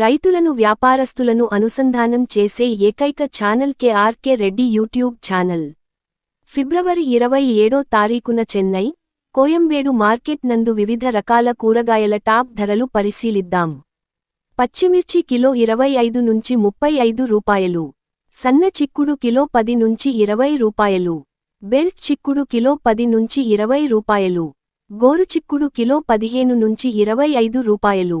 రైతులను వ్యాపారస్తులను అనుసంధానం చేసే ఏకైక channel K R K Reddy YouTube channel. ఫిబ్రవరి ఇరవై ఏడో తారీఖున చెన్నై కోయంబేడు మార్కెట్ నందు వివిధ రకాల కూరగాయల టాప్ ధరలు పరిశీలిద్దాం. పచ్చిమిర్చి కిలో ఇరవై ఐదు నుంచి ముప్పై ఐదు రూపాయలు. సన్న చిక్కుడు కిలో పది నుంచి ఇరవై రూపాయలు. బెల్ట్ చిక్కుడు కిలో పది నుంచి ఇరవై రూపాయలు. గోరు చిక్కుడు కిలో పదిహేను నుంచి ఇరవై ఐదు రూపాయలు.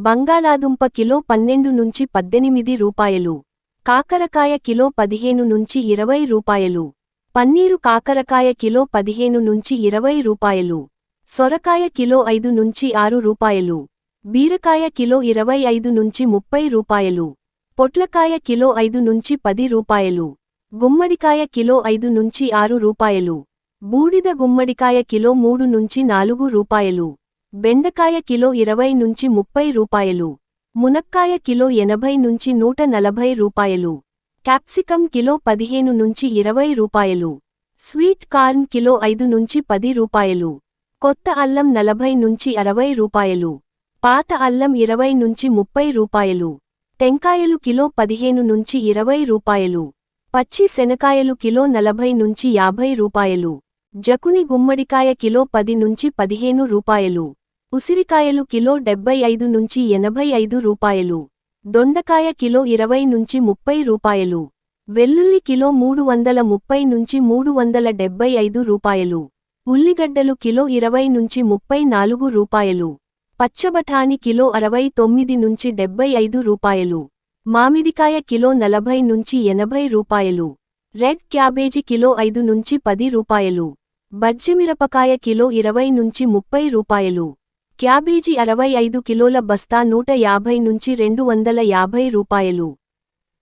బంగాళాదుంప కిలో పన్నెండు నుంచి పద్దెనిమిది రూపాయలు. కాకరకాయ కిలో పదిహేను నుంచి ఇరవై రూపాయలు. పన్నీరు కాకరకాయ కిలో పదిహేను నుంచి ఇరవై రూపాయలు. సొరకాయ కిలో ఐదు నుంచి ఆరు రూపాయలు. బీరకాయ కిలో ఇరవై ఐదు నుంచి ముప్పై రూపాయలు. పొట్లకాయ కిలో ఐదు నుంచి పది రూపాయలు. గుమ్మడికాయ కిలో ఐదు నుంచి ఆరు రూపాయలు. బూడిద గుమ్మడికాయ కిలో మూడు నుంచి నాలుగు రూపాయలు. బెండకాయ కిలో ఇరవై నుంచి ముప్పై రూపాయలు. మునక్కాయ కిలో ఎనభై నుంచి నూట నలభై రూపాయలు. క్యాప్సికం కిలో పదిహేను నుంచి ఇరవై రూపాయలు. స్వీట్ కార్న్ కిలో ఐదు నుంచి పది రూపాయలు. కొత్త అల్లం నలభై నుంచి అరవై రూపాయలు. పాత అల్లం ఇరవై నుంచి ముప్పై రూపాయలు. టెంకాయలు కిలో పదిహేను నుంచి ఇరవై రూపాయలు. పచ్చి శనకాయలు కిలో నలభై నుంచి యాభై రూపాయలు. జకుని గుమ్మడికాయ కిలో పది నుంచి పదిహేను రూపాయలు. ఉసిరికాయలు కిలో డెబ్బై ఐదు నుంచి ఎనభై ఐదు రూపాయలు. దొండకాయ కిలో ఇరవై నుంచి ముప్పై రూపాయలు. వెల్లుల్లి కిలో మూడు వందల ముప్పై నుంచి మూడు వందల డెబ్బై ఐదు రూపాయలు. ఉల్లిగడ్డలు కిలో ఇరవై నుంచి ముప్పై నాలుగు రూపాయలు. పచ్చబఠాని కిలో అరవై తొమ్మిది నుంచి డెబ్బై ఐదు రూపాయలు. మామిడికాయ కిలో నలభై నుంచి ఎనభై రూపాయలు. రెడ్ క్యాబేజీ కిలో ఐదు నుంచి పది రూపాయలు. బజ్జిమిరపకాయ కిలో ఇరవై నుంచి ముప్పై రూపాయలు. క్యాబేజీ అరవై ఐదు కిలోల బస్తా నూట యాభై నుంచి రెండు వందల యాభై రూపాయలు.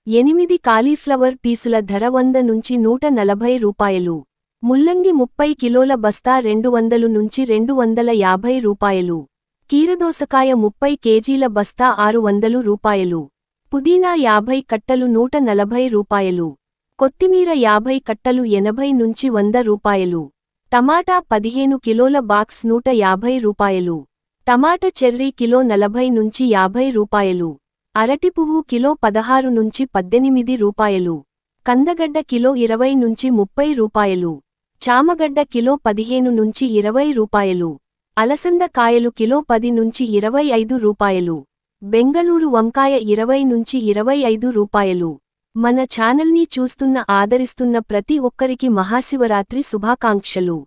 ఎనిమిది కాలీఫ్లవర్ పీసుల ధర వంద నుంచి నూట నలభై రూపాయలు. ముల్లంగి ముప్పై కిలోల బస్తా రెండు వందలు నుంచి రెండు వందల యాభై రూపాయలు. కీరదోసకాయ ముప్పై కేజీల బస్తా ఆరు వందలు రూపాయలు. పుదీనా యాభై కట్టలు నూట నలభై రూపాయలు. కొత్తిమీర యాభై కట్టలు ఎనభై నుంచి వంద రూపాయలు. టమాటా పదిహేను కిలోల బాక్స్ నూట యాభై రూపాయలు. టమాట చెర్రీ కిలో నలభై నుంచి యాభై రూపాయలు. అరటి పువ్వు కిలో పదహారు నుంచి పద్దెనిమిది రూపాయలు. కందగడ్డ కిలో ఇరవై నుంచి ముప్పై రూపాయలు. చామగడ్డ కిలో పదిహేను నుంచి ఇరవై రూపాయలు. అలసంద కాయలు కిలో పది నుంచి ఇరవై ఐదు రూపాయలు. బెంగళూరు వంకాయ ఇరవై నుంచి ఇరవై ఐదు రూపాయలు. మన ఛానల్ని చూస్తున్న ఆదరిస్తున్న ప్రతి ఒక్కరికి మహాశివరాత్రి శుభాకాంక్షలు.